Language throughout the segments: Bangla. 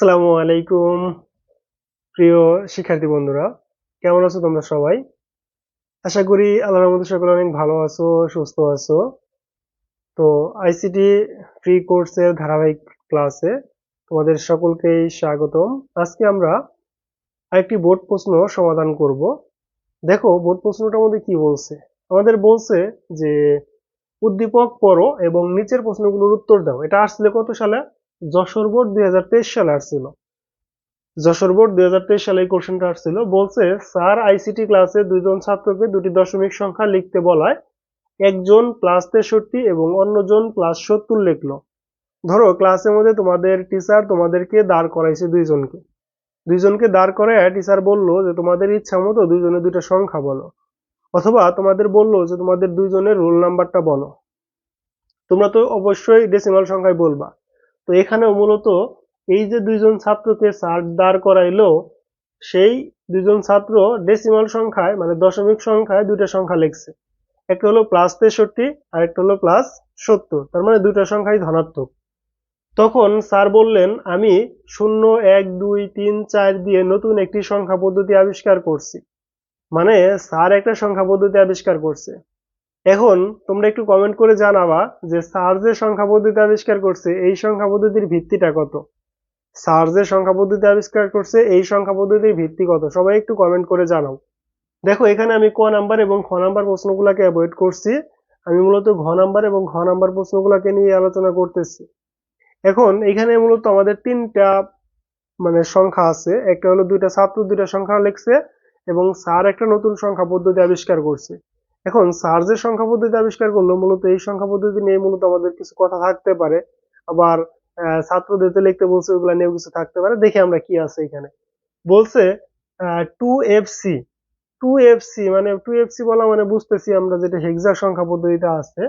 আসসালামু আলাইকুম, প্রিয় শিক্ষার্থী বন্ধুরা। কেমন আছো তোমরা সবাই? আশা করি আল্লাহর রহমতে সকলে অনেক ভালো আছো, সুস্থ আছো। তো আইসিটি ফ্রি কোর্সের ধারাবাহিক ক্লাসে তোমাদের সকলকেই স্বাগতম। আজকে আমরা আরেকটি বোর্ড প্রশ্ন সমাধান করব। দেখো বোর্ড প্রশ্নটার মধ্যে কি বলছে? আমাদের বলছে যে, উদ্দীপক পড়ো এবং নিচের প্রশ্নগুলোর উত্তর দাও। এটা আসলে কত সালে? যশোর বোর্ড দুই হাজার তেইশ সালে আসছিল। যশোর বোর্ড দুই হাজার তেইশ সালে এই কোশ্চেনটা আসছিল, বলছে, স্যার আইসিটি ক্লাসে দুইজন ছাত্রকে দুটি দশমিক সংখ্যা লিখতে বলায়, একজন প্লাস তেষট্টি এবং অন্যজন প্লাস সত্তর লিখলো। ধরো ক্লাসের মধ্যে তোমাদের টিচার তোমাদেরকে দাঁড় করাইছে দুইজনকে। দুইজনকে দাঁড় করায় টিচার বলল যে, তোমাদের ইচ্ছা মতো দুইজনে দুইটা সংখ্যা বলো। অথবা তোমাদের বলল যে, তোমাদের দুইজনের রোল নাম্বারটা বলো। তোমরা তো অবশ্যই ডেসিমাল সংখ্যায় বলবা। তো এখানেও মূলত এই যে দুইজন ছাত্রকে স্যার দাঁড় করাইলো, সেই দুইজন ছাত্র ডেসিমাল সংখ্যায় মানে দশমিক সংখ্যায় দুইটা সংখ্যা লিখছে। একটা হলো প্লাস তেষট্টি আর একটা হলো প্লাস সত্তর। তার মানে দুইটা সংখ্যাই ধনাত্মক। তখন স্যার বললেন, আমি শূন্য, এক, দুই, তিন, চার দিয়ে নতুন একটি সংখ্যা পদ্ধতি আবিষ্কার করছি। মানে স্যার একটা সংখ্যা পদ্ধতি আবিষ্কার করছে। এখন তোমরা একটু কমেন্ট করে জানাবা যে সার্জের সংখ্যা পদ্ধতি আবিষ্কার করছে, এই সংখ্যা পদ্ধতির ভিত্তিটা কত? সার্জের সংখ্যা পদ্ধতি আবিষ্কার করছে, এই সংখ্যা পদ্ধতির ভিত্তি কত? সবাই একটু কমেন্ট করে জানাও। দেখো, এখানে আমি ক নাম্বার এবং খ নাম্বার প্রশ্নগুলোকে অ্যাভয়েড করছি। আমি মূলত ঘ নাম্বার এবং ঘ নাম্বার প্রশ্নগুলোকে নিয়ে আলোচনা করতেছি। এখন এখানে মূলত আমাদের তিনটা মানে সংখ্যা আছে। একটা হলো দুইটা ছাত্র, দুইটা সংখ্যা লিখছে এবং স্যার একটা নতুন সংখ্যা পদ্ধতি আবিষ্কার করছে। এখন যে সংখ্যা পদ্ধতি আবিষ্কার করল, মূলত এই সংখ্যা পদ্ধতি নিয়ে মূলত আমাদের কিছু কথা থাকতে পারে। আবার ছাত্রদের তো লিখতে বলছে, ওগুলা নিয়েও কিছু থাকতে পারে। দেখি আমরা কি আছে এখানে। বলছে two F C two F C মানে টু এফ সি বলা মানে বুঝতেছি আমরা যেটা হেক্সা সংখ্যা পদ্ধতিতে আছে।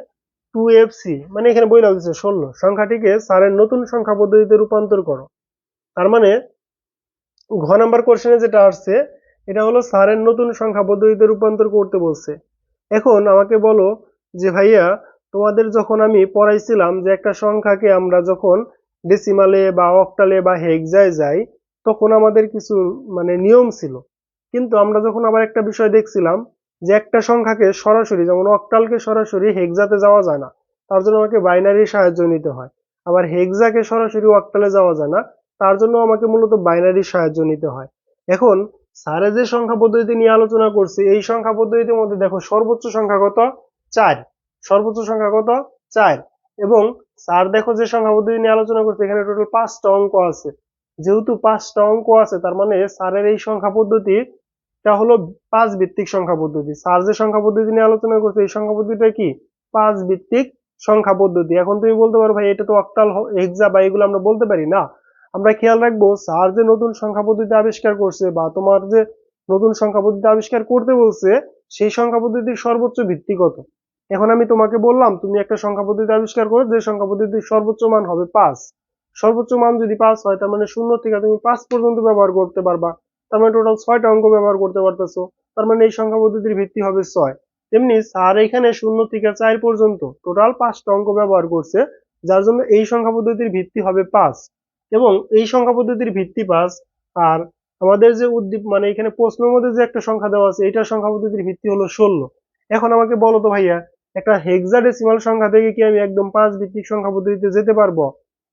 টু এফ সি মানে এখানে বই লাগছে ষোলো। সংখ্যাটিকে স্যারের নতুন সংখ্যা পদ্ধতিতে রূপান্তর করো। তার মানে ঘ নাম্বার কোশ্চেনে যেটা আসছে, এটা হলো স্যারের নতুন সংখ্যা পদ্ধতিতে রূপান্তর করতে বলছে। এখন আমাকে বলো যে ভাইয়া, তোমাদের যখন আমি পড়াইছিলাম যে একটা সংখ্যাকে আমরা যখন ডেসিমালে বা অক্টালে বা হেক্সায় যাই, তখন আমাদের কিছু মানে নিয়ম ছিল। কিন্তু আমরা যখন আবার একটা বিষয় দেখছিলাম যে একটা সংখ্যাকে সরাসরি যেমন অক্টালকে সরাসরি হেক্সাতে যাওয়া যায় না, তার জন্য আমাকে বাইনারির সাহায্য নিতে হয়। আবার হেক্সাকে সরাসরি অক্টালে যাওয়া যায় না, তার জন্য আমাকে মূলত বাইনারির সাহায্য নিতে হয়। এখন স্যারে যে সংখ্যা পদ্ধতি নিয়ে আলোচনা করছে, এই সংখ্যা পদ্ধতির মধ্যে দেখো সর্বোচ্চ সংখ্যা কত? চার। সর্বোচ্চ সংখ্যা কত? চার। এবং স্যার দেখো যে সংখ্যা পদ্ধতি নিয়ে আলোচনা করছে, এখানে টোটাল পাঁচটা অঙ্ক আছে। যেহেতু পাঁচটা অঙ্ক আছে, তার মানে স্যারের এই সংখ্যা পদ্ধতিটা হলো পাঁচ ভিত্তিক সংখ্যা পদ্ধতি। স্যার যে সংখ্যা পদ্ধতি নিয়ে আলোচনা করছে, এই সংখ্যা পদ্ধতিটা কি? পাঁচ ভিত্তিক সংখ্যা পদ্ধতি। এখন তুমি বলতে পারো ভাই, এটা তো অক্টাল এক্সা বা এগুলো আমরা বলতে পারি না। আমরা খেয়াল রাখব, স্যার যে নতুন সংখ্যা পদ্ধতি আবিষ্কার করছে বা তোমার যে নতুন সংখ্যা পদ্ধতি আবিষ্কার করতে বলছে, সেই সংখ্যা পদ্ধতির সর্বোচ্চ ভিত্তি কত? এখন আমি তোমাকে বললাম, তুমি একটা সংখ্যা পদ্ধতি আবিষ্কার করো যে সংখ্যা পদ্ধতির সর্বোচ্চ মান হবে পাঁচ। সর্বোচ্চ মান যদি পাঁচ হয়, তার মানে শূন্য থেকে তুমি পাঁচ পর্যন্ত ব্যবহার করতে পারবা। তার মানে টোটাল ছয়টা অঙ্ক ব্যবহার করতে পারতেছো। তার মানে এই সংখ্যা পদ্ধতির ভিত্তি হবে ছয়। তেমনি স্যার এখানে শূন্য থেকে চার পর্যন্ত টোটাল পাঁচটা অঙ্ক ব্যবহার করছে, যার জন্য এই সংখ্যা পদ্ধতির ভিত্তি হবে পাঁচ। এবং এই সংখ্যা পদ্ধতির ভিত্তি পাঁচ আর আমাদের যে উদ্দীপ মানে এখানে প্রশ্নের মধ্যে যে একটা সংখ্যা দেওয়া আছে, এইটার সংখ্যা পদ্ধতির ভিত্তি হলো ষোলো। এখন আমাকে বলো তো ভাইয়া, একটা হেক্সাডেসিমাল সংখ্যা থেকে কি আমি একদম পাঁচ ভিত্তিক সংখ্যা পদ্ধতিতে যেতে পারব?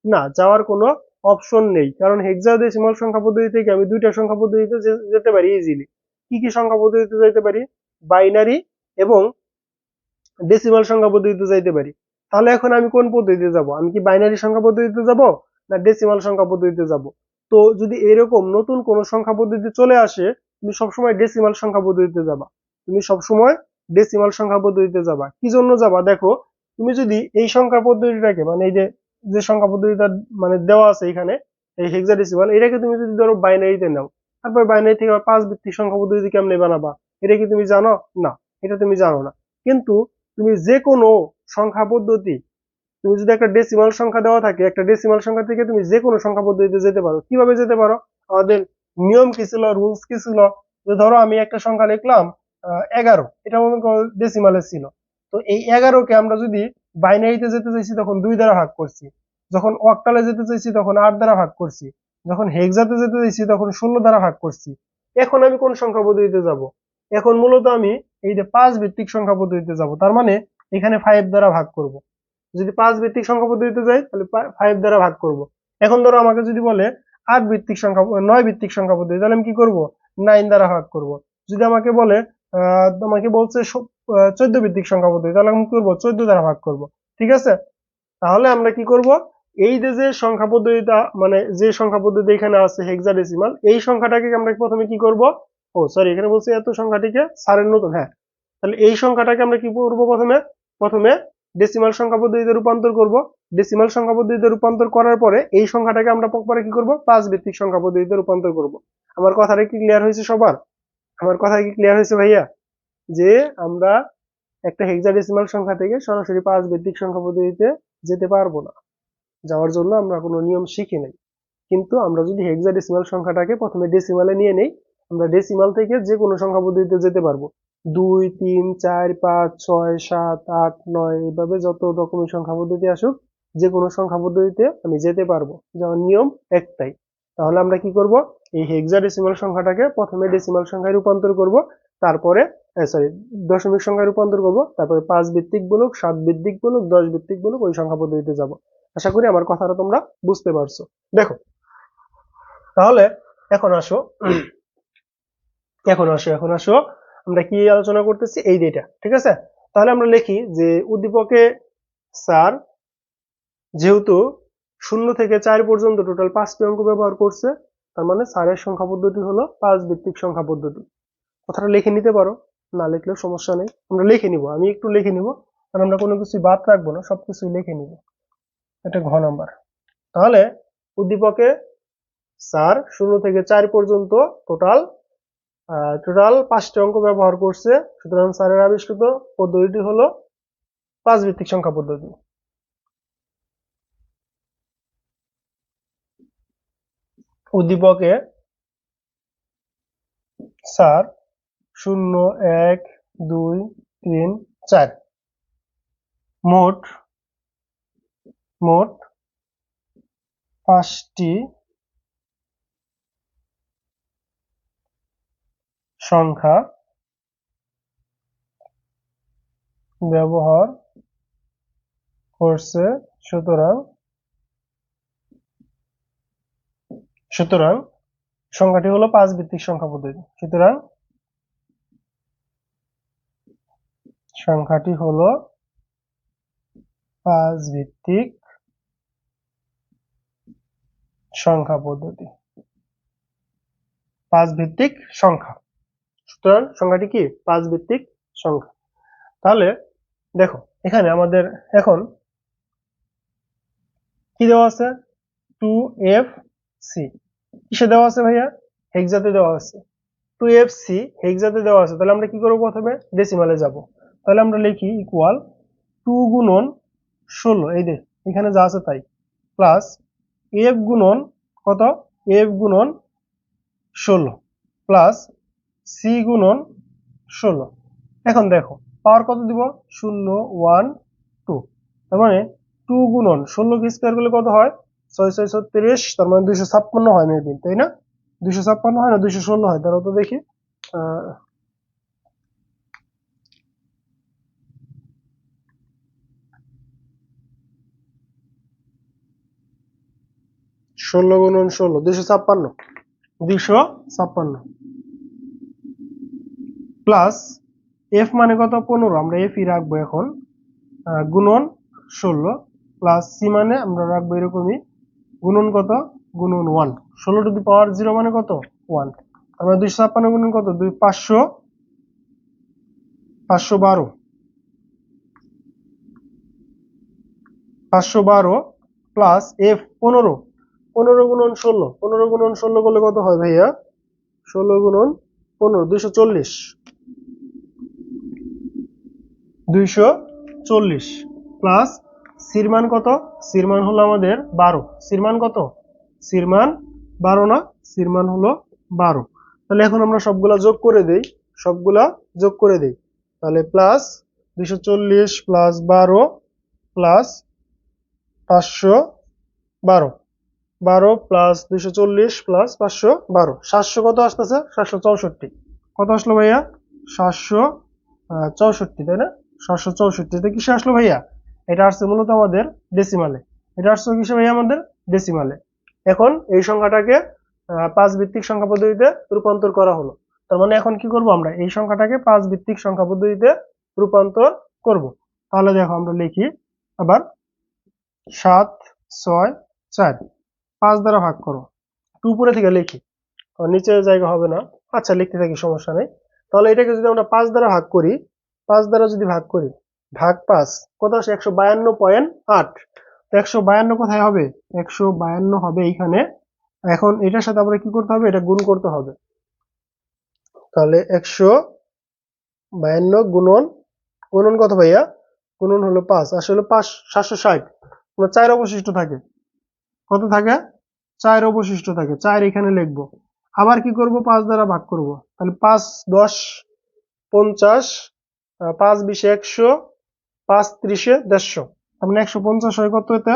না, যাওয়ার কোনো অপশন নেই, কারণ হেক্সাডেসিমাল সংখ্যা পদ্ধতি থেকে আমি দুইটা সংখ্যা পদ্ধতিতে যেতে পারি ইজিলি কি কি সংখ্যা পদ্ধতিতে যেতে পারি? বাইনারি এবং ডেসিমাল সংখ্যা পদ্ধতিতে যাইতে পারি। তাহলে এখন আমি কোন পদ্ধতিতে যাব? আমি কি বাইনারি সংখ্যা পদ্ধতিতে যাব? না ডেসিমাল সংখ্যা পদ্ধতিতে যাব। তো যদি এরকম নতুন কোন সংখ্যা পদ্ধতি চলে আসে, তুমি সবসময় ডেসিমাল সংখ্যা পদ্ধতিতে যাবা। তুমি সবসময় ডেসিমাল সংখ্যা পদ্ধতিতে যাবা। কি জন্য যাবা? দেখো, তুমি যদি এই সংখ্যা পদ্ধতিটাকে মানে এই যে যে সংখ্যা পদ্ধতিটা মানে দেওয়া আছে এখানে, এই হেক্সাডেসিমাল এটাকে তুমি যদি ধরো বাইনারিতে নাও, তারপর বাইনারি থেকে পাঁচ ভিত্তিক সংখ্যা পদ্ধতি কেমনে বানাবা? এটা কি তুমি জানো? না, এটা তুমি জানো না। কিন্তু তুমি যে কোনো সংখ্যা পদ্ধতি তুমি যদি একটা ডেসিমাল সংখ্যা দেওয়া থাকে, একটা ডেসিমাল সংখ্যা থেকে তুমি যে কোনো সংখ্যা পদ্ধতিতে যেতে পারো। কীভাবে যেতে পারো? আমাদের নিয়ম কি ছিল? রুলস কি ছিল? যে ধরো আমি একটা সংখ্যা লিখলাম এগারো। এটা মনে করো ডেসিমালে ছিল। তো এই এগারোকে আমরা যদি বাইনারিতে যেতে চাইছি, তখন দুই দ্বারা ভাগ করছি। যখন অক্টালে যেতে চাইছি, তখন আট দ্বারা ভাগ করছি। যখন হেক্সাতে যেতে চাইছি, তখন শূন্য দ্বারা ভাগ করছি। এখন আমি কোন সংখ্যা পদ্ধতিতে যাব? এখন মূলত আমি এই যে পাঁচ ভিত্তিক সংখ্যা পদ্ধতিতে যাব। তার মানে এখানে ফাইভ দ্বারা ভাগ করব। যদি পাঁচ ভিত্তিক সংখ্যা পদ্ধতিতে যাই, তাহলে ফাইভ দ্বারা ভাগ করব। এখন ধরো আমাকে যদি বলে আট ভিত্তিক সংখ্যা নয় ভিত্তিক সংখ্যা পদ্ধতি, তাহলে আমি কি করব? নাইন দ্বারা ভাগ করব। যদি আমাকে বলে আমাকে বলছে চোদ্দ ভিত্তিক সংখ্যা পদ্ধতি, তাহলে আমি কি করব? চোদ্দ দ্বারা ভাগ করব। ঠিক আছে? তাহলে আমরা কি করব? এই যে যে সংখ্যা পদ্ধতিটা মানে যে সংখ্যা পদ্ধতি এখানে আছে হেক্সাডেসিমাল এই সংখ্যাটাকে আমরা প্রথমে কি করব? ও সরি এখানে বলছি এত সংখ্যাটিকে সারের নতুন হ্যাঁ। তাহলে এই সংখ্যাটাকে আমরা কি করব প্রথমে? প্রথমে ডেসিমাল সংখ্যা পদ্ধতিতে রূপান্তর করব। ডেসিমাল সংখ্যা পদ্ধতিতে রূপান্তর করার পরে এই সংখ্যাটাকে আমরা পরে কি করব? পাঁচ ভিত্তিক সংখ্যা পদ্ধতিতে রূপান্তর করব। আমার কথাটা কি ক্লিয়ার হয়েছে সবার? আমার কথা কি ক্লিয়ার হয়েছে ভাইয়া? যে আমরা একটা হেক্সাডেসিমাল সংখ্যা থেকে সরাসরি পাঁচ ভিত্তিক সংখ্যা পদ্ধতিতে যেতে পারব না। যাওয়ার জন্য আমরা কোনো নিয়ম শিখি নাই। কিন্তু আমরা যদি হেক্সাডেসিমাল সংখ্যাটাকে প্রথমে ডেসিমালে নিয়ে নেই, আমরা ডেসিমাল থেকে যে কোনো সংখ্যা পদ্ধতিতে যেতে পারব। দুই, তিন, চার, পাঁচ, ছয়, সাত, আট, নয়, এইভাবে যত রকমের সংখ্যা পদ্ধতি আসুক যে কোনো সংখ্যা পদ্ধতিতে আমি যেতে পারব। যেমন নিয়ম একটাই। তাহলে আমরা কি করব? এই হেক্সাডেসিমাল সংখ্যাটাকে প্রথমে ডেসিমাল সংখ্যায় রূপান্তর করব, তারপরে সরি দশমিক সংখ্যায় রূপান্তর করব, তারপরে পাঁচ ভিত্তিক বলুক, সাত ভিত্তিক বলুক, দশ ভিত্তিক বলুক, ওই সংখ্যা পদ্ধতিতে যাব। আশা করি আমার কথাটা তোমরা বুঝতে পারছ। দেখো, তাহলে এখন আসো এখন আসো এখন আসো। আমরা কি আলোচনা করতেছি? এই ডেটা ঠিক আছে? তাহলে আমরা লিখি যে উদ্দীপকে স্যার যেহেতু শূন্য থেকে চার পর্যন্ত টোটাল পাঁচটি অঙ্ক ব্যবহার করছে, তার মানে স্যারের সংখ্যা পদ্ধতি হলো পাঁচ ভিত্তিক সংখ্যা পদ্ধতি। কথাটা লিখে নিতে পারো, না লিখলেও সমস্যা নেই। আমরা লিখে নিব, আমি একটু লিখে নিব, কারণ আমরা কোনো কিছু বাদ রাখব না, সবকিছুই লিখে নিব। এটা ঘ নাম্বার। তাহলে উদ্দীপকে স্যার শূন্য থেকে চার পর্যন্ত টোটাল টোটাল পাঁচটি অঙ্ক ব্যবহার করছে। সুতরাং স্যারের আবিষ্কৃত পদ্ধতিটি হলো পাঁচ ভিত্তিক সংখ্যা পদ্ধতি। উদ্দীপকে স্যার শূন্য, এক, দুই, তিন, চার। মোট মোট পাঁচটি সংখ্যা ব্যবহার করছে, সুতরাং সুতরাং সংখ্যাটি হলো পাঁচ ভিত্তিক সংখ্যা পদ্ধতি। সুতরাং সংখ্যাটি হলো পাঁচ ভিত্তিক সংখ্যা পদ্ধতি। পাঁচ ভিত্তিক সংখ্যা। সুতরাং সংখ্যাটি কি? পাঁচ ভিত্তিক সংখ্যা। তাহলে দেখো, এখানে আমাদের এখন কি দেওয়া আছে? টু এফ সি কিসে দেওয়া আছে ভাইয়া? হেক্সাতে দেওয়া আছে। টু এফ সি হেক্সাতে দেওয়া আছে। তাহলে আমরা কি করব প্রথমে? ডেসিমালে যাব। তাহলে আমরা লিখি ইকুয়াল টু গুণন ষোলো। এই দে এখানে যা আছে তাই। প্লাস এফ গুণন কত? এফ গুণন ষোলো। প্লাস সি গুণন ষোলো। এখন দেখো, পাওয়ার কত দিব? শূন্য, ওয়ান, টু। তার মানে টু গুণন ষোলো কে স্কোয়ার করলে কত হয়? ছয় ছয় ছত্রিশ তার মানে দুইশো ছাপ্পান্ন হয় মেবি, তাই না? দুইশো ছাপ্পান্ন হয় না, দুইশো ষোলো হয়? তারা তো দেখি ষোলো গুণন ষোলো, দুইশো ছাপ্পান্ন। দুইশো ছাপ্পান্ন। প্লাস এফ মানে কত? পনেরো। আমরা এফই রাখব এখন গুণন ষোলো প্লাস সি মানে আমরা রাখব এরকমই গুণন কত? গুণন ওয়ান ষোলো টু দি পাওয়ার জিরো মানে কত? ওয়ান আমরা দুইশো ছাপ্পান্ন গুণন কত? দুই পাঁচশো পাঁচশো বারো। পাঁচশো বারো প্লাস এফ পনেরো। পনেরো গুণন ষোলো। পনেরো গুণন ষোলো করলে কত হয় ভাইয়া? ষোলো গুণন পনেরো, দুইশো চল্লিশ। দুইশো চল্লিশ প্লাস সিরমান কত? সিরমান হলো আমাদের বারো। সিরমান কত? সিরমান বারো না সিরমান হলো বারো। তাহলে এখন আমরা সবগুলা যোগ করে দেই। সবগুলা যোগ করে দেই। তাহলে প্লাস দুইশো চল্লিশ প্লাস বারো প্লাস পাঁচশো বারো। বারো প্লাস দুইশো চল্লিশ প্লাস পাঁচশো বারো। সাতশো কত আসতেছে? সাতশো চৌষট্টি। কত আসলো ভাইয়া? সাতশো চৌষট্টি, তাই না? সাতশো চৌষট্টিতে কিসে আসলো ভাইয়া? এটা আসছে মূলত আমাদের ডেসিমালে এটা আসছে কিসে ভাইয়া আমাদের ডেসিমালে এখন এই সংখ্যাটাকে পাঁচ ভিত্তিক সংখ্যা পদ্ধতিতে রূপান্তর করা হলো। তার মানে এখন কি করব আমরা? এই সংখ্যাটাকে পাঁচ ভিত্তিক সংখ্যা পদ্ধতিতে রূপান্তর করব। তাহলে দেখো আমরা লিখি আবার সাত, ছয়, চার। পাঁচ দ্বারা ভাগ করো। উপরে থেকে লিখি। নিচে জায়গা হবে না। আচ্ছা লিখতে থাকি, সমস্যা নেই। তাহলে এটাকে যদি আমরা পাঁচ দ্বারা ভাগ করি পাঁচ দ্বারা যদি ভাগ করি, ভাগ পাঁচ, কত আসে? একশো বায়ান্ন পয়েন্ট আট। একশো বায়ান্ন কোথায় হবে? একশো বায়ান্ন হবে এইখানে। এখন এটার সাথে আমরা কি করতে হবে? এটা গুণ করতে হবে। তাহলে একশো বায়ান্ন গুণন গুণন কত ভাইয়া? গুণন হলো পাঁচ। আসলে পাঁচ, সাতশো ষাট। আমার চার অবশিষ্ট থাকে। কত থাকে? চার অবশিষ্ট থাকে। চার এখানে লিখব। আবার কি করব? পাঁচ দ্বারা ভাগ করব। তাহলে পাঁচ, দশ, পঞ্চাশ পাঁচ বিশে একশো, পাঁচ ত্রিশে দেড়শো। তার মানে একশো পঞ্চাশ হয় কত এটা?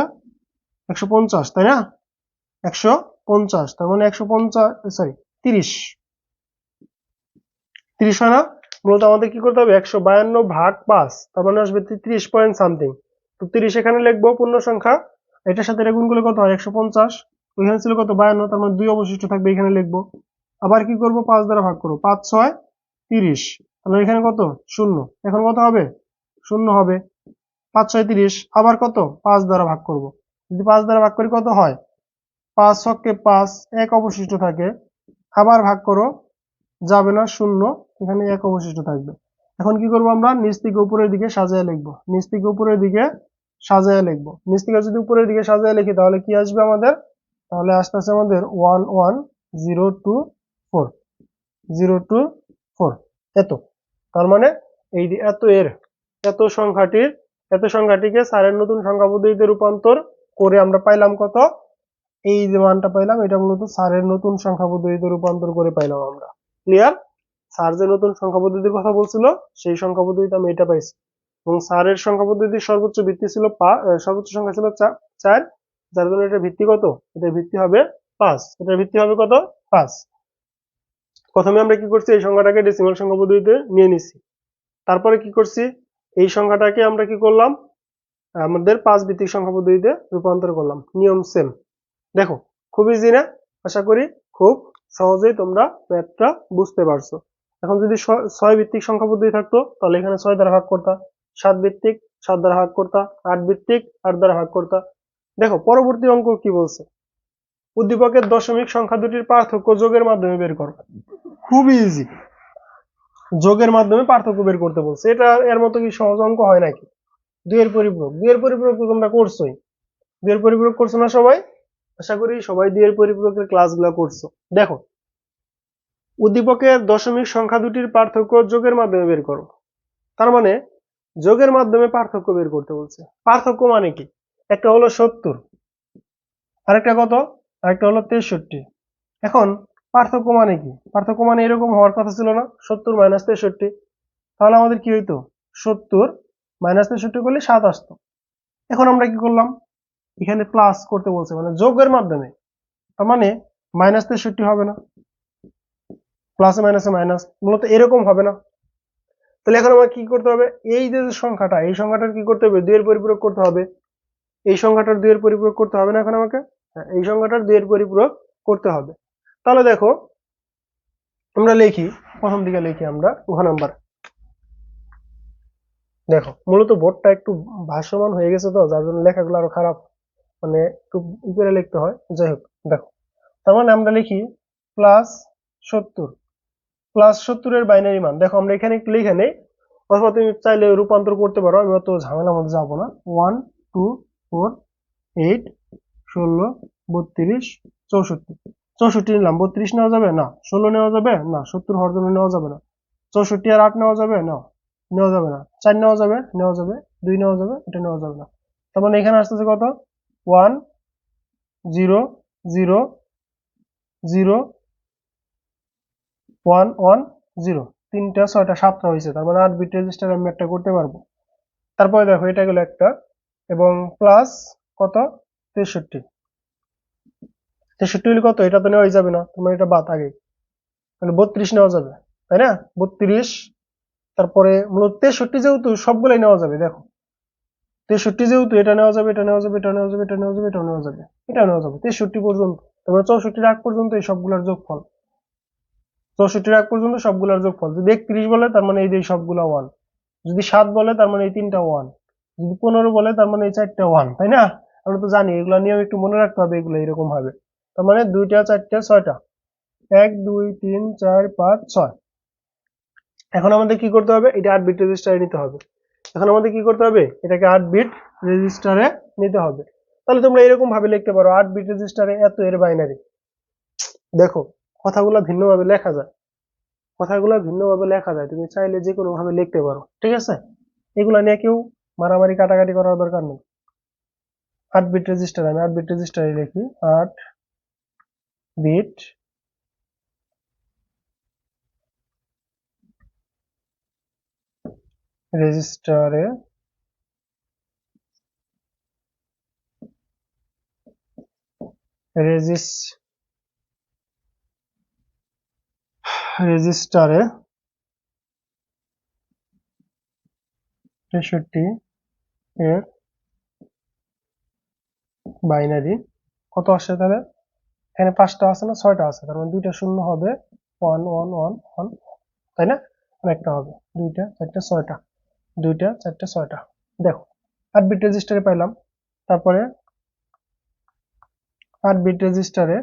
একশো পঞ্চাশ, তাই না? একশো পঞ্চাশ, তার মানে একশো পঞ্চাশ সরি তিরিশ। তিরিশ হয় না? মূলত আমাদের কি করতে হবে? একশো বায়ান্ন ভাগ পাঁচ, তার মানে আসবে তিরিশ পয়েন্ট সামথিং তো তিরিশ এখানে লিখব পূর্ণ সংখ্যা। এটার সাথে গুণ করলে কত হয়? একশো পঞ্চাশ। ওইখানে ছিল কত? বায়ান্ন, তার মানে দুই অবশিষ্ট থাকবে, এখানে লিখব। আবার কি করব? পাঁচ দ্বারা ভাগ করব। পাঁচ ছয়, তিরিশ। তাহলে এখানে কত? শূন্য। এখন কত হবে? শূন্য হবে। পাঁচ ছয় তিরিশ। আবার কত? পাঁচ দ্বারা ভাগ করব। যদি পাঁচ দ্বারা ভাগ করি কত হয়? পাঁচ ছককে পাঁচ এক অবশিষ্ট থাকে। আবার ভাগ করো, যাবে না, শূন্য। এখানে এক অবশিষ্ট থাকবে। এখন কি করব আমরা? নিচ থেকে উপরের দিকে সাজায় লিখব। নিচ থেকে উপরের দিকে সাজায় লিখব। নিচ থেকে যদি উপরের দিকে সাজায় লিখি, তাহলে কি আসবে আমাদের? তাহলে আসতেছে আমাদের one one zero two four zero two four এত। তার মানে এই এত এর, এত সংখ্যাটির, এত সংখ্যাটিকে স্যারের নতুন সংখ্যা পদ্ধতিতে রূপান্তর করে আমরা পাইলাম কত? এই যে মানটা পাইলাম, এটা মূলত স্যারের নতুন সংখ্যা পদ্ধতিতে রূপান্তর করে পাইলাম আমরা। ক্লিয়ার স্যার যে নতুন সংখ্যা পদ্ধতির কথা বলছিল, সেই সংখ্যা পদ্ধতিতে আমি এটা পাইছি। এবং স্যারের সংখ্যা পদ্ধতির সর্বোচ্চ ভিত্তি ছিল সর্বোচ্চ সংখ্যা ছিল চার, যার জন্য এটা ভিত্তি কত? এটা ভিত্তি হবে পাঁচ। এটা ভিত্তি হবে কত? পাঁচ। প্রথমে আমরা কি করছি? এই সংখ্যাটাকে ডেসিমাল সংখ্যা পদ্ধতিতে নিয়ে নিছি। তারপরে কি করছি? এই সংখ্যাটাকে আমরা কি করলাম? আমাদের পাঁচ ভিত্তিক সংখ্যা পদ্ধতিতে রূপান্তর করলাম। নিয়ম সেম দেখো, খুব ইজি না? আশা করি খুব সহজেই তোমরা ম্যাথটা বুঝতে পারছ। এখন যদি ছয় ভিত্তিক সংখ্যা পদ্ধতি থাকতো, তাহলে এখানে ছয় দ্বারা ভাগ করতা। সাত ভিত্তিক সাত দ্বারা ভাগ করতা। আট ভিত্তিক আট দ্বারা ভাগ করতা। দেখো, পরবর্তী অঙ্ক কি বলছে? উদ্দীপকের দশমিক সংখ্যা দুটির পার্থক্য যোগের মাধ্যমে বের করো। খুবই ইজি যোগের মাধ্যমে পার্থক্য বের করতে বলছে। এটা এর মতো কি সহজ অঙ্ক হয় নাকি? দুয়ের পরিপূরক। দুইয়ের পরিপূরক তো তোমরা করছোই। দুইয়ের পরিপূরক করছ না সবাই? আশা করি সবাই দুইয়ের পরিপূরকের ক্লাসগুলো করছ। দেখো, উদ্দীপকের দশমিক সংখ্যা দুটির পার্থক্য যোগের মাধ্যমে বের করো। তার মানে যোগের মাধ্যমে পার্থক্য বের করতে বলছে। পার্থক্য মানে কি? একটা হলো সত্তর। আরেকটা কত? আরেকটা হলো তেষট্টি। এখন পার্থক্য মানে কি? পার্থক্য মানে এরকম হওয়ার কথা ছিল না, সত্তর মাইনাস তেষট্টি। তাহলে আমাদের কি হইতো? সত্তর মাইনাস তেষট্টি করলে সাত আসতো। এখন আমরা কি করলাম? এখানে প্লাস করতে বলছে মানে যোগের মাধ্যমে। তার মানে মাইনাস তেষট্টি হবে না। প্লাসে মাইনাসে মাইনাস মূলত এরকম হবে না। তাহলে এখন আমার কি করতে হবে? এই যে সংখ্যাটা, এই সংখ্যাটার কি করতে হবে? দুইয়ের পরিপূরক করতে হবে। এই সংখ্যাটার দুইয়ের পরিপূরক করতে হবে না এখন আমাকে? এই সংখ্যাটার দুইয়ের পরিপূরক করতে হবে। তাহলে দেখো, আমরা লিখি, প্রথম দিকে লিখি আমরা ঘ নাম্বার। দেখো, মূলত বোর্ডটা একটু ভাসমান হয়ে গেছে তো, যার জন্য লেখাগুলো আরও খারাপ মানে একটু উপরে লিখতে হয়। যাই হোক, দেখো, তার মানে আমরা লিখি প্লাস সত্তর। প্লাস সত্তরের বাইনারি মান। দেখো, আমরা এখানে একটু লিখে নেই। অথবা তুমি চাইলে রূপান্তর করতে পারো, আমি অত ঝামেলার মধ্যে যাব না। ওয়ান টু ফোর এইট ষোলো, বত্রিশ, চৌষট্টি। চৌষট্টি নিলাম বত্রিশ নেওয়া যাবে? না। ষোলো নেওয়া যাবে? না। সত্তর হওয়ার জন্য নেওয়া যাবে না। চৌষট্টি আর আট নেওয়া যাবে? না। নেওয়া যাবে না। চার নেওয়া যাবে? নেওয়া যাবে। দুই নেওয়া যাবে? এটা নেওয়া যাবে না। তার মানে এখানে আসতেছে কত? One, zero zero zero, one one, zero. তিনটা, ছয়টা, সাতটা হয়েছে। তার মানে আট বিট রেজিস্টার আমি একটা করতে পারব। তারপরে দেখো, এটা গেল একটা। এবং প্লাস কত? তেষট্টি। তেষট্টি হলে কত? এটা তো নেওয়াই যাবে না। তোমার এটা বাদ আগে তাহলে বত্রিশ নেওয়া যাবে, তাই না? বত্রিশ, তারপরে মূলত তেষট্টি যেহেতু সবগুলাই নেওয়া যাবে, দেখো। তেষট্টি যেহেতু এটা নেওয়া যাবে, এটা নেওয়া যাবে, এটা নেওয়া যাবে, এটা নেওয়া যাবে এটা নেওয়া যাবে এটা নেওয়া যাবে। তেষট্টি পর্যন্ত। তারপরে চৌষট্টির আগ পর্যন্ত এই সবগুলোর যোগফল। চৌষট্টির আগ পর্যন্ত সবগুলোর যোগফল। যদি একত্রিশ বলে, তার মানে এই যে সবগুলা ওয়ান যদি সাত বলে, তার মানে এই তিনটা ওয়ান যদি পনেরো বলে, তার মানে এই চারটা ওয়ান তাই না? আমরা তো জানি, এগুলো নিয়ম একটু মনে রাখতে হবে এগুলো এরকম হবে তার মানে দুইটা, চারটা, ছয়টা। এক, দুই, তিন, চার, পাঁচ, ছয়। এখন আমাদের কি করতে হবে? এটা আট বিট রেজিস্টারে নিতে হবে। এখন আমাদের কি করতে হবে? এটাকে আট বিট রেজিস্টারে নিতে হবে। তাহলে তোমরা এরকম ভাবে লিখতে পারো আট বিট রেজিস্টারে এত এর বাইনারি দেখো, কথাগুলো ভিন্নভাবে লেখা যায়। কথাগুলো ভিন্নভাবে লেখা যায়, তুমি চাইলে যে কোনো ভাবে লিখতে পারো, ঠিক আছে? এগুলা নিয়ে কেউ মারামারি, কাটাকাটি করার দরকার নেই। আট বিট রেজিস্টার আমি আট বিট রেজিস্টারে লিখি, আট বিট রেজিস্টারে রেজিস রেজিস্টারে তেষট্টি এর বাইনারি। কত আসছে তাহলে? এখানে পাঁচটা আছে না? ছয়টা আছে। তার মানে দুইটা শূন্য হবে। ওয়ান ওয়ান ওয়ান ওয়ান, তাই না? একটা হবে। দুইটা, চারটা, ছয়টা। দুইটা, চারটা, ছয়টা। দেখো, আট বিট রেজিস্টারে পাইলাম। তারপরে আট বিট রেজিস্টারে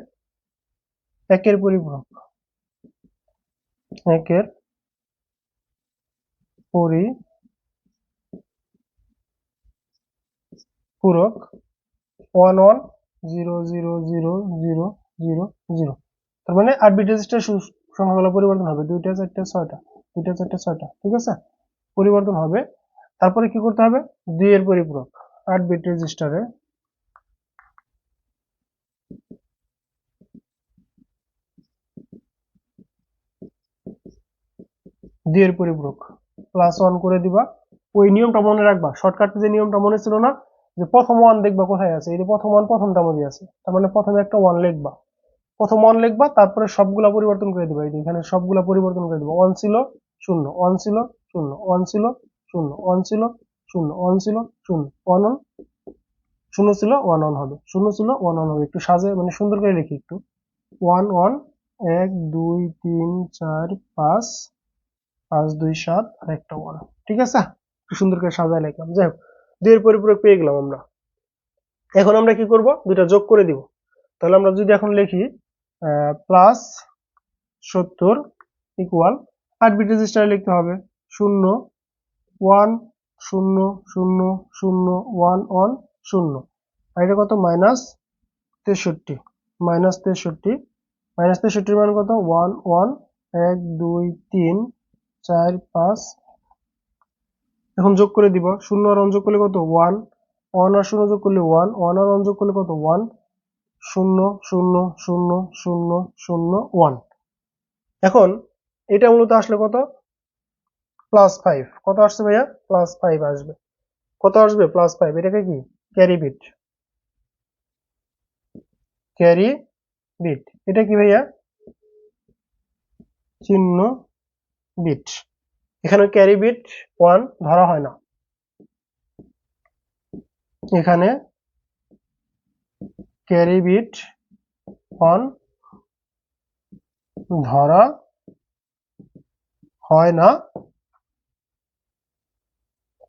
একের পরিপূরক। একের পরিপূরক one one zero zero zero zero zero zero তার মানে আট বিট রেজিস্টার সংখ্যাগুলো পরিবর্তন হবে। দুইটা, চারটা, ছয়টা। দুইটা, চারটা, ছয়টা। ঠিক আছে? পরিবর্তন হবে। তারপরে কি করতে হবে? দুই পরিপূরক। আট বিট রেজিস্টারে দুই পরিপূরক। প্লাস ওয়ান করে দিবা। ওই নিয়মটা মনে রাখবা। শর্টকাটে যে নিয়মটা মনে ছিল না যে প্রথম ওয়ান দেখবা কোথায় আছে? এই যে প্রথম ওয়ান প্রথমটা মধ্যে আছে। তার মানে প্রথমে একটা ওয়ান লিখবা। প্রথম ওয়ান লিখবা, তারপরে সবগুলা পরিবর্তন করে দিবা। এই যে এখানে সবগুলা পরিবর্তন করে দিবা। ওয়ান ছিল শূন্য ওয়ান ছিল শূন্য ওয়ান ছিল শূন্য ওয়ান ছিল শূন্য ওয়ান ছিল শূন্য ওয়ান ওয়ান শূন্য ছিল ওয়ান ওয়ান হবে। শূন্য ছিল ওয়ান ওয়ান হবে। একটু সাজে মানে সুন্দর করে লিখি একটু। ওয়ান ওয়ান এক, দুই, তিন, চার, পাঁচ পাঁচ, দুই, সাত, আর একটা ওয়ান ঠিক আছে? সুন্দর করে সাজায় লিখলাম। যাই হোক। দুইয়ের পরিপূরক পেয়ে গেলাম আমরা। এখন আমরা কি করব? দুইটা যোগ করে দিব। তাহলে আমরা যদি এখন লিখি প্লাস সত্তর ইকুয়াল আট বিট রেজিস্টারে লিখতে হবে। শূন্য ওয়ান শূন্য শূন্য শূন্য ওয়ান ওয়ান শূন্য। আর এটা কত? মাইনাস তেষট্টি। মাইনাস তেষট্টি। মাইনাস তেষট্টির মান কত? ওয়ান ওয়ান এক, দুই, তিন, চার, পাঁচ এখন যোগ করে দিব, শূন্য আর যোগ করলে কত? ওয়ান ওয়ান আর শূন্য যোগ করলে ওয়ান ওয়ান আর যোগ করলে কত? ওয়ান শূন্য শূন্য শূন্য শূন্য শূন্য ওয়ান এখন এটা মূলত আসলে কত? প্লাস ফাইভ কত আসছে ভাইয়া? প্লাস ফাইভ আসবে। কত আসবে? প্লাস ফাইভ এটাকে কি? ক্যারি বিট ক্যারি বিট এটা কি ভাইয়া? চিহ্ন বিট এখানে ক্যারি বিট ওয়ান ধরা হয় না। এখানে ক্যারি বিট ওয়ান ধরা হয় না।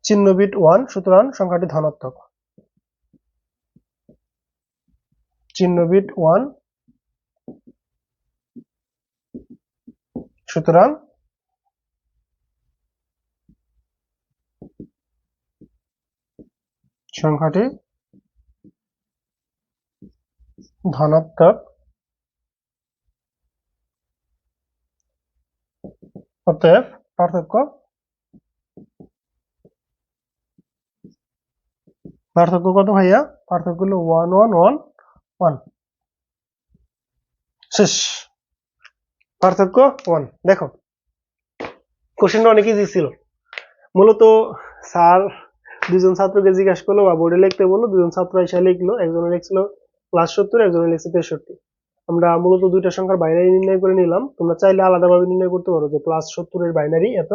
চিহ্ন বিট ওয়ান, সুতরাং সংখ্যাটি ধনাত্মক। চিহ্ন বিট ওয়ান, সুতরাং সংখ্যাটি ধনাত্মক। অতএব পার্থক্য পার্থক্য কত ভাইয়া? পার্থক্য হলো ওয়ান ওয়ান ওয়ান ওয়ান শেষ। পার্থক্য ওয়ান দেখো কোশ্চেনটা অনেক ইজি ছিল মূলত স্যার দুজন ছাত্রকে জিজ্ঞাসা করল বা বোর্ডে লিখতে বলল? দুজন ছাত্র এসে লিখলো, একজনে লিখছিল প্লাস সত্তর, একজনে লিখছে তেষট্টি। আমরা মূলত দুইটা সংখ্যার বাইনারি নির্ণয় করে নিলাম। তোমরা চাইলে আলাদাভাবে নির্ণয় করতে পারো যে প্লাস সত্তরের বাইনারি এত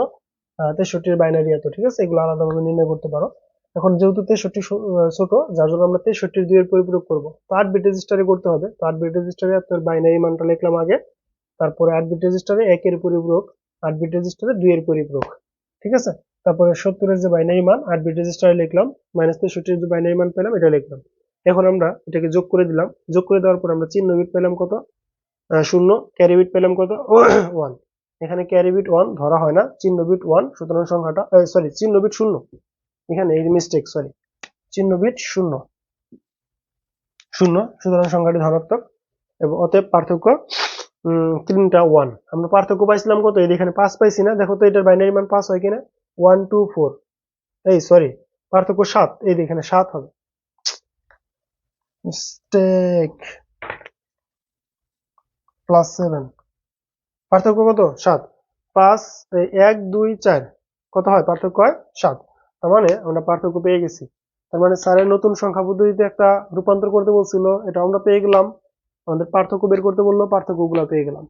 তেষট্টির বাইনারি এত, ঠিক আছে? এগুলো আলাদাভাবে নির্ণয় করতে পারো। এখন যেহেতু তেষট্টি ছোট, যার জন্য আমরা তেষট্টির দুইয়ের পরিপূরক করব। তো আট বিট রেজিস্টারে করতে হবে। তো আট বিট রেজিস্টারে আপনার বাইনারি মানটা লিখলাম আগে। তারপরে আট বিট রেজিস্টারে একের পরিপূরক আট বিট রেজিস্টারে দুইয়ের পরিপূরক। ঠিক আছে? তারপরে সত্তরের যে বাইনারি মান, আট বিট রেজিস্টারে লিখলাম মাইনাস তেষট্টির যে বাইনারি মান পেলাম, এটা লিখলাম। এখন আমরা এটাকে যোগ করে দিলাম। যোগ করে দেওয়ার পর আমরা চিহ্ন বিট পেলাম কত? শূন্য ক্যারি বিট পেলাম কত? ওয়ান এখানে ক্যারি বিট ওয়ান ধরা হয় না, চিহ্ন বিট ওয়ান সুতরাং সংখ্যাটা সরি চিহ্ন বিট শূন্য। এখানে এই মিস্টেক সরি চিহ্ন বিট শূন্য। শূন্য, সুতরাং সংখ্যাটি ধনাত্মক। এবং অতএব পার্থক্য তিনটা ওয়ান আমরা পার্থক্য পাইছিলাম কত? এই এখানে পাঁচ পাইছি না? দেখো তো এটার বাইনারি মান পাঁচ হয় কিনা? ওয়ান টু ফোর এই সরি পার্থক্য সাত। এই এখানে সাত হবে। প্লাস সেভেন পার্থক্য কত? সাত। পাঁচ এক, দুই, চার। কত হয়? পার্থক্য হয় সাত। তার মানে আমরা পার্থক্য পেয়ে গেছি। তার মানে স্যারের নতুন সংখ্যা পদ্ধতিতে একটা রূপান্তর করতে বলছিল। এটা আমরা পেয়ে গেলাম। আমাদের পার্থক্য বের করতে বলল, পার্থক্যগুলো পেয়ে গেলাম।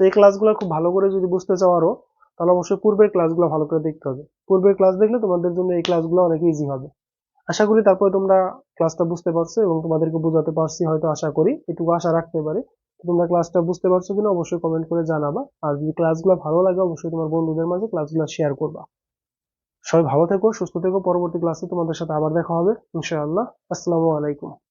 তো এই ক্লাসগুলো খুব ভালো করে যদি বুঝতে চাও আরও, তাহলে অবশ্যই পূর্বের ক্লাসগুলো ভালো করে দেখতে হবে। পূর্বের ক্লাস দেখলে তোমাদের জন্য এই ক্লাসগুলো অনেক ইজি হবে। আশা করি তারপরে তোমরা ক্লাসটা বুঝতে পারছ এবং তোমাদেরকে বোঝাতে পারছি হয়তো আশা করি, এটুকু আশা রাখতে পারি। তোমরা ক্লাসটা বুঝতে পারছ কিনা অবশ্যই কমেন্ট করে জানাবা। আর যদি ক্লাসগুলো ভালো লাগে, অবশ্যই তোমার বন্ধুদের মাঝে ক্লাসগুলো শেয়ার করবা। সবাই ভালো থেকো, সুস্থ থেকো, পরবর্তী ক্লাসে তোমাদের সাথে আবার দেখা হবে, ইনশাআল্লাহ। আসসালামু আলাইকুম।